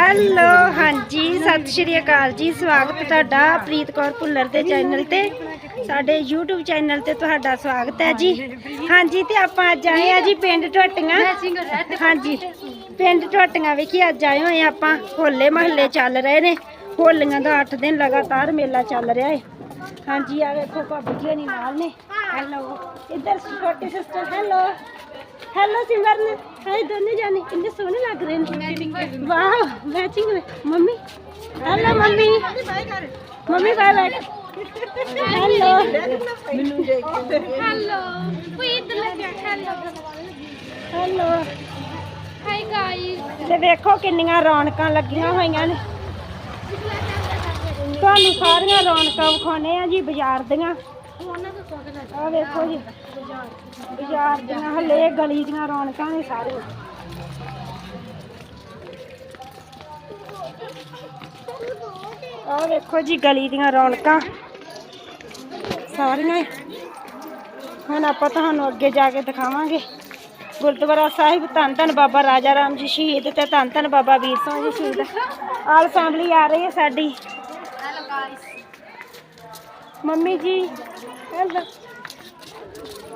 Hello ਹਾਂਜੀ, ਸਤਿ ਸ਼੍ਰੀ ਅਕਾਲ ਜੀ, ਸਵਾਗਤ ਤੁਹਾਡਾ ਪ੍ਰੀਤ ਕੌਰ ਭੁੱਲਰ ਦੇ ਚੈਨਲ ਤੇ। ਸਾਡੇ YouTube ਚੈਨਲ ਤੇ ਤੁਹਾਡਾ ਸਵਾਗਤ ਹੈ ਜੀ। ਹਾਂਜੀ, ਤੇ ਆਪਾਂ ਅੱਜ ਆਏ ਆ ਜੀ ਪਿੰਡ ਟੋਟੀਆਂ। ਹਾਂਜੀ, ਪਿੰਡ ਟੋਟੀਆਂ ਵਿਖੇ ਅੱਜ ਆਏ ਹੋਏ ਆਪਾਂ। ਹੋਲੇ ਮਹੱਲੇ ਚੱਲ ਰਹੇ ਨੇ। ਹੋਲੀਆਂ ਦਾ 8 ਦਿਨ ਲਗਾਤਾਰ ਮੇਲਾ ਚੱਲ ਰਿਹਾ ਹੈ ਹਾਂਜੀ ਆ ਵੇਖੋ ਭਾਬੀ ਜੀ ਨਹੀਂ ਨਾਲ ਨੇ। ਹੈਲੋ ਇੱਧਰ ਛੋਟੀ ਸਿਸਟਰ ਹੈਲੋ ਹੈਲੋ ਸਿਮਰਨ ਹਾਏ ਦੋਨੇ ਜਾਨੇ ਕਿੰਨੇ ਸੋਹਣੇ ਲੱਗ ਰਹੇ ਨੇ। ਵਾਹ matching mummy hello mummy. Mummy bye bye hello ਮੈਨੂੰ ਦੇਖ. Hello Hi guys. ਤੇ ਵੇਖੋ ਕਿੰਨੀਆਂ ਰੌਣਕਾਂ ਲੱਗੀਆਂ ਹੋਈਆਂ ਨੇ। ਤੁਹਾਨੂੰ ਸਾਰੀਆਂ ਰੌਣਕਾਂ ਵਿਖਾਉਣੇ ਆ ਜੀ ਬਾਜ਼ਾਰ ਦੀਆਂ। ਆ ਵੇਖੋ ਜੀ ਬਾਜ਼ਾਰ ਦੀਆਂ ਹਲੇ ਗਲੀ ਦੀਆਂ ਰੌਣਕਾਂ ਨੇ ਸਾਰੀਆਂ ਆ ਵੇਖੋ ਜੀ, ਗਲੀ ਦੀਆਂ ਰੌਣਕਾਂ ਸਾਰੀਆਂ ਹੀ। ਹੁਣ ਆਪਾਂ ਤੁਹਾਨੂੰ ਅੱਗੇ ਜਾ ਕੇ ਦਿਖਾਵਾਂਗੇ ਗੁਰਦੁਆਰਾ ਸਾਹਿਬ, ਧੰਨ ਧੰਨ ਬਾਬਾ ਰਾਜਾ ਰਾਮ ਜੀ ਸ਼ਹੀਦ ਤੇ ਧੰਨ ਧੰਨ ਬਾਬਾ ਵੀਰ ਸਿੰਘ ਜੀ ਸ਼ਹੀਦ ਆਲ ਫੈਮਿਲੀ ਆ ਰਹੀ ਹੈ ਸਾਡੀ Hello guys. Mummy ji hello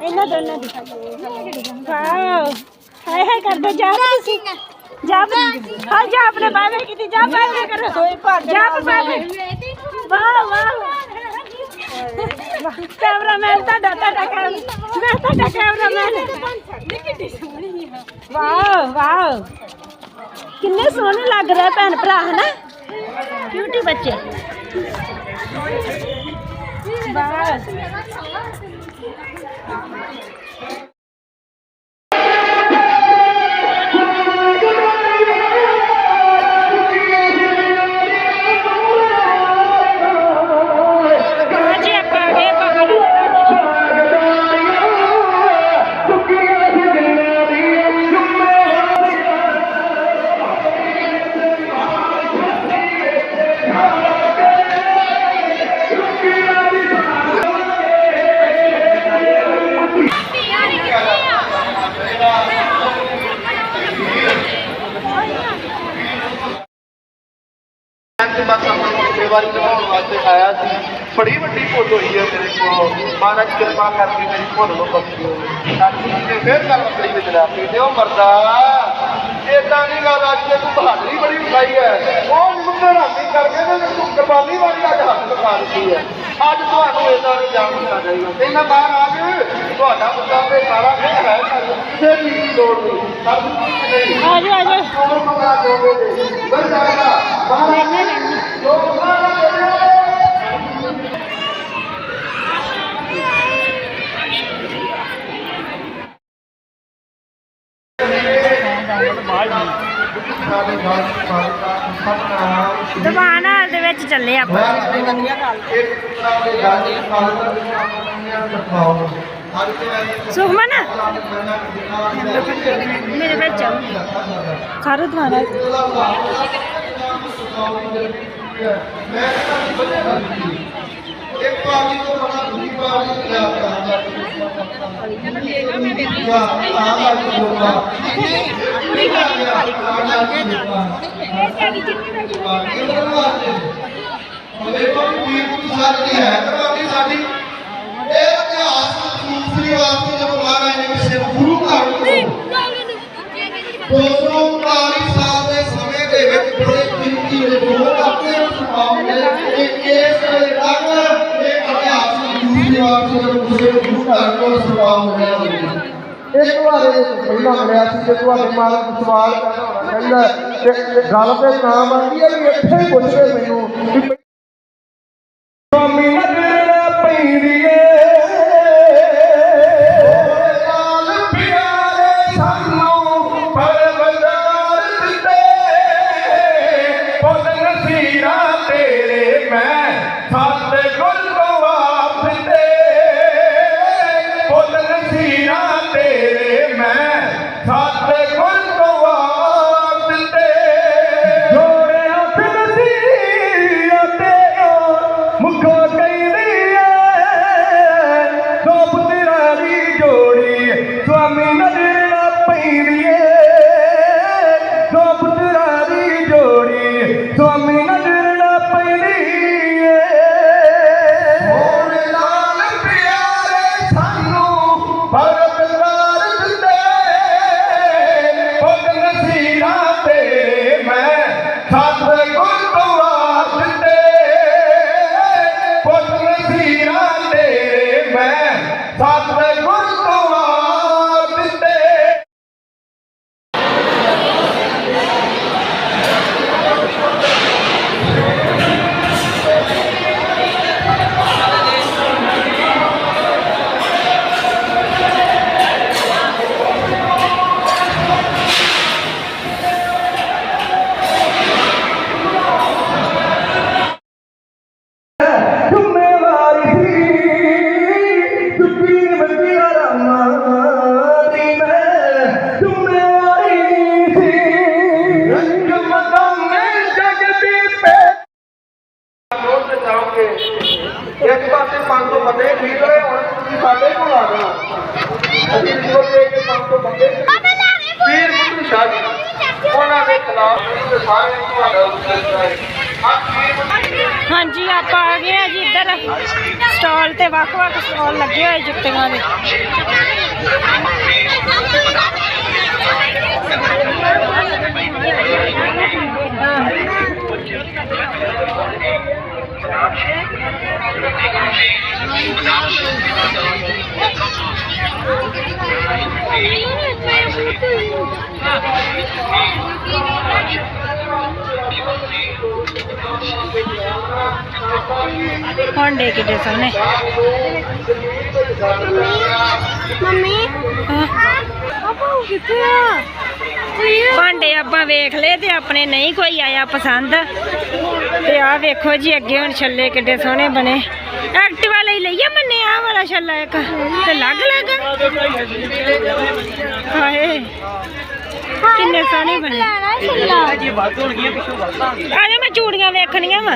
ਇਹਨਾਂ ਦੋਨਾਂ ਦੀ। ਵਾਓ। ਹਾਏ ਹਾਏ ਕਰ ਦੋ ਜਾ ਤੁਸੀਂ ਜਾ ਹਾਂ ਜਾ ਆਪਣੇ ਬਾਬੇ ਕਿਤੇ। ਜਾ ਬਾਬੇ ਕਰੋ। ਜਾ ਬਾਬੇ ਵਾਹ ਵਾਹ ਕੈਮਰਾਮੈਨ ਤੁਹਾਡਾ ਤੁਹਾਡਾ ਕੈਮ ਮੈਂ ਤੁਹਾਡਾ ਕੈਮਰਾਮੈਨ। ਵਾਹ ਵਾਹ ਕਿੰਨੇ ਸੋਹਣੇ ਲੱਗ ਰਹੇ ਭੈਣ ਭਰਾ ਹਨਾ? ਕਿਊਟੀ ਬੱਚੇ। ਵਾਹ ਬਸ ਆਪਣੀ ਜ਼ਿੰਮੇਵਾਰੀ ਨਿਭਾਉਣ ਵਾਸਤੇ ਆਇਆ ਸੀ। ਬੜੀ ਵੱਡੀ ਭੁੱਲ ਹੋਈ ਹੈ ਮੇਰੇ ਕੋਲ। ਮਹਾਰਾਜ ਕਿਰਪਾ ਕਰਕੇ ਮੇਰੀ ਭੁੱਲ ਨੂੰ ਬਖਸ਼ਿਓ ਸਾਡੀ ਤੇ ਫੇਰ ਗੱਲ ਅਸਲੀ ਵਿੱਚ ਲੈ ਕੇ ਦਿਓ ਮਰਦਾ। ਏਦਾਂ ਨਹੀਂ ਗੱਲ ਅੱਜ ਤੇ ਤੂੰ ਬਹਾਦਰੀ ਬੜੀ ਵਿਖਾਈ ਹੈ। ਉਹ ਧਰਾਮੀ ਕਰਕੇ ਤੇ ਤੂੰ ਕੁਰਬਾਨੀ ਵਾਲੀ ਅੱਜ ਹੱਥ ਦਿਖਾ ਦਿੱਤੀ ਹੈ। ਅੱਜ ਤੁਹਾਨੂੰ ਏਦਾਂ ਨਹੀਂ ਜਾਣਨਾ ਚਾਹੀਦਾ ਤੇ ਮੈਂ ਬਾਹਰ ਆ ਕੇ ਤੁਹਾਡਾ ਮੁੱਦਾ ਤੇ ਸਾਰਾ ਕੁਝ ਹੈ ਸਾਨੂੰ ਕਿਸੇ ਦੀ ਲੋੜ ਨਹੀਂ। ਸਭ ਕੁਝ ਨਹੀਂ। ਆ ਜਾਓ ਆ ਕੌਣ ਮੰਗਾ ਦੋਗੇ ਬਸ ਜਾਏਗਾ ਬਾਹਰ ਜੋ ਮੰਗਾ ਹਾਲ ਦੇ ਵਿੱਚ ਚੱਲੇ ਆਪਾਂ। ਸੁਖਮਨ? ਮੇਰੇ ਵਿੱਚ ਖਾਰੂ ਦੀਵਾਨ ਹਾਲ। ਇੱਕ ਪਾਰਟੀ ਤੋਂ ਬਣਾ ਦੂਜੀ ਪਾਰਟੀ ਨੂੰ ਯਾਦ ਕਰਨਾ ਸਾਡੀ ਜਦੋਂ ਕਿਸੇ ਨੂੰ ਗੁਰੂ ਘਰ ਤੋਂ ਸੁਭਾਅ ਮਿਲਿਆ ਹੋਵੇ ਇਸ ਤੁਹਾਡੇ ਵਿੱਚ ਪਹਿਲਾਂ ਮਿਲਿਆ ਸੀ ਜੇ ਤੁਹਾਡੇ ਮਾਲਕ ਨੂੰ ਸਵਾਲ ਕਰਨਾ ਹੋਣਾ ਚਾਹੀਦਾ ਹੈ ਤੇ ਗੱਲ ਤੇ ਨਾਮ ਆਉਂਦੀ ਹੈ ਵੀ ਇੱਥੇ ਹੀ ਪੁੱਛਦੇ ਮੈਨੂੰ ਵੀ ਇੱਕ ਪਾਸੇ 500 ਬੰਦੇ ਖਰੀਦ ਰਹੇ ਹੁਣ ਤੁਸੀਂ ਸਾਡੇ ਕੋਲ ਆ ਜਾਣਾ ਅਸੀਂ ਵੀਡੀਓ ਦੇਖ ਕੇ 500 ਬੰਦੇ ਵੀਰ ਬੁੱਧੂ ਸ਼ਾਹ ਜੀ ਉਹਨਾਂ ਦੇ ਖਿਲਾਫ ਸਾਰੇ ਤੁਹਾਡਾ ਉੱਤਰ ਹੈ। ਹਾਂਜੀ ਆਪਾਂ ਆ ਗਏ ਆ ਜੀ ਇੱਧਰ। ਸਟਾਲ ਤੇ ਵੱਖ-ਵੱਖ ਸਟਾਲ ਲੱਗੇ ਹੋਏ ਜੁੱਤੀਆਂ ਦੇ। Que você ਭਾਂਡੇ ਕਿੱਡੇ ਸੋਨੇ ਮੰਮੀ ਪਾਪਾ ਉਹ ਕਿੱਥੇ ਆ ਭਾਂਡੇ ਆਪਾਂ ਵੇਖ ਲਏ ਤੇ ਆਪਣੇ ਨਹੀਂ ਕੋਈ ਆਇਆ ਪਸੰਦ। ਤੇ ਆਹ ਵੇਖੋ ਜੀ, ਅੱਗੇ ਹੁਣ ਛੱਲੇ ਕਿੱਡੇ ਸੋਹਣੇ ਬਣੇ। ਐਕਟਿਵਾ ਲਈ ਲਈਏ ਮੰਨੇ, ਆਹ ਵਾਲਾ ਛੱਲਾ ਇੱਕ। ਤੇ ਲੱਗ ਲੱਗ ਹਾਏ। ਕਿੰਨੇ ਸੋਹਣੇ ਬਣੇ? ਮੈਂ ਚੂੜੀਆਂ ਵੇਖਣੀਆਂ ਵਾ।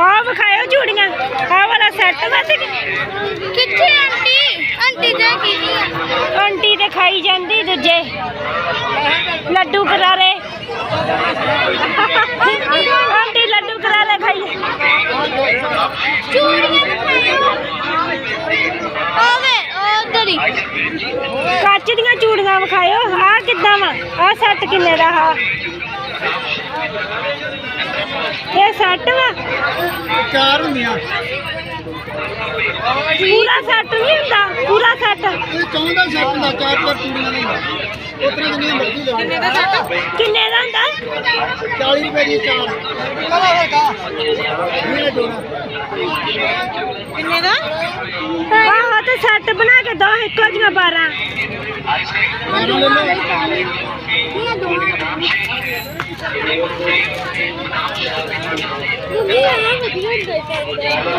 ਆਹ ਵਿਖਾਇਓ ਚੂੜੀਆਂ। ਆਹ ਵਾਲਾ ਸੈੱਟ ਵਾ ਤੇ ਕਿੱਥੇ ਆਂਟੀ? ਆਂਟੀ ਜਾ ਕੀ ਆ? ਆਂਟੀ ਤੇ ਖਾਈ ਜਾਂਦੀ ਦੂਜੇ। ਲੱਡੂ ਕਰਾਰੇ ਆਂਟੀ ਲੱਡੂ ਕਰਾਰੇ ਖਾਈ ਚੂੜੀਆਂ ਦਿਖਾਇਓ ਆਵੇ ਹੀ ਕੱਚ ਦੀਆਂ ਚੂੜੀਆਂ ਵਿਖਾਇਓ। ਆਹ ਕਿੱਦਾਂ ਵਾ? ਆਹ ਸੈੱਟ ਕਿੰਨੇ ਦਾ ਹਾ? ਇਹ ਸੈੱਟ ਵਾ? ਚਾਰ ਹੁੰਦੀਆਂ। ਪੂਰਾ ਸੈੱਟ ਨਹੀਂ ਹੁੰਦਾ? ਪੂਰਾ ਸੈੱਟ ਇਹ ਚਾਹੁੰਦਾ ਸੈੱਟ ਦਾ ਚਾਰ ਚਾਰ ਚੂੜੀਆਂ ਨਹੀਂ ਉਤਰੇ ਜਿੰਨੀਆਂ ਮਰਜ਼ੀ ਲੈ ਕਿੰਨੇ ਦਾ ਸੈੱਟ ਕਿੰਨੇ ਦਾ ਹੁੰਦਾ? 40 ਰੁਪਏ ਦੀ ਚਾਰ। ਕਲਾ ਹੋਏਗਾ ਇਹ ਜੋੜਾ ਕਿੰਨੇ ਦਾ ਆਹੋ ਤੇ ਸੈੱਟ ਦੋ ਇੱਕੋ ਜਿਹੀਆਂ 12 ਲੈ ਲਓ ਮੰਮੀ ਆ ਵਧੀਆ ਹੁੰਦਾ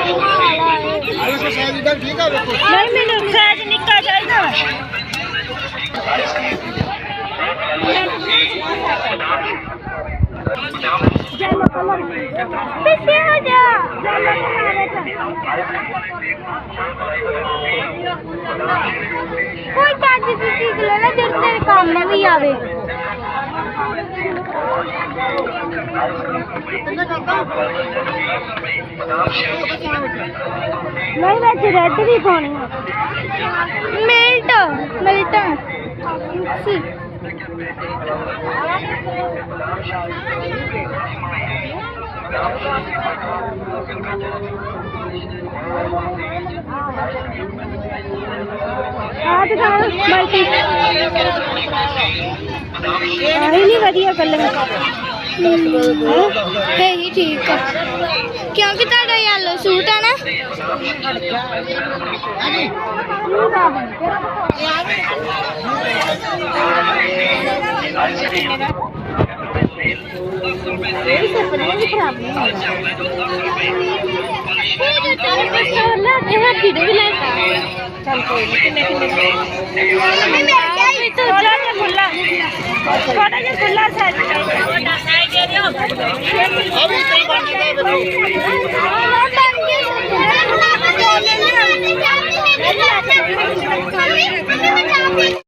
ਆਹ ਸਾਜੀ ਦਾ ਠੀਕ ਆ ਵੇਖੋ। ਨਹੀਂ ਮੈਨੂੰ ਸਾਈਜ਼ ਨਿੱਕਾ ਚਾਹੀਦਾ ਵਾ ਪਿੱਛੇ ਹੋ ਜਾ ਕੋਈ ਚੱਜ ਦੀ ਚੀਜ਼ ਲੈ ਲੈ ਜਿਹੜੀ ਤੇਰੇ ਕੰਮ ਵੀ ਆਵੇ ਨਹੀਂ ਵਿੱਚ ਰੈੱਡ ਵੀ ਪਾਉਣੀ ਆ ਮਿਲਟ ਮਿਲਟਨ ਸੀ ਆਹ ਦਿਖਾਓ ਮਲਟੀ ਆਹੀ ਨਹੀਂ ਵਧੀਆ ਕਲਰ ਹੈ ਹੀ ਠੀਕ ਆ ਕਿਉਂਕਿ ਤੁਹਾਡਾ ਯੈਲੋ ਸੂਟ ਹੈ ਨਾ ਇਹ ਤੇਰੇ ਕੋਲ ਲੈ ਕੇ ਹੱਥੀ ਦੇ ਵੀ ਲੈ ਚੱਲ ਕੋਈ ਨਹੀਂ ਕਿੰਨੇ ਕਿੰਨੇ ਮੰਮੀ ਮਿਲ ਗਿਆ ਹੀ ਥੋੜਾ ਜਿਹਾ ਖੁੱਲਾ ਥੋੜਾ ਜਿਹਾ ਖੁੱਲਾ ਸਾਈਜ਼ ਚਾਹੀਦਾ ਆ ਵੀ ਤਾਂ ਬਣ ਗਿਆ ਵੇਖੋ ਮੰਮੀ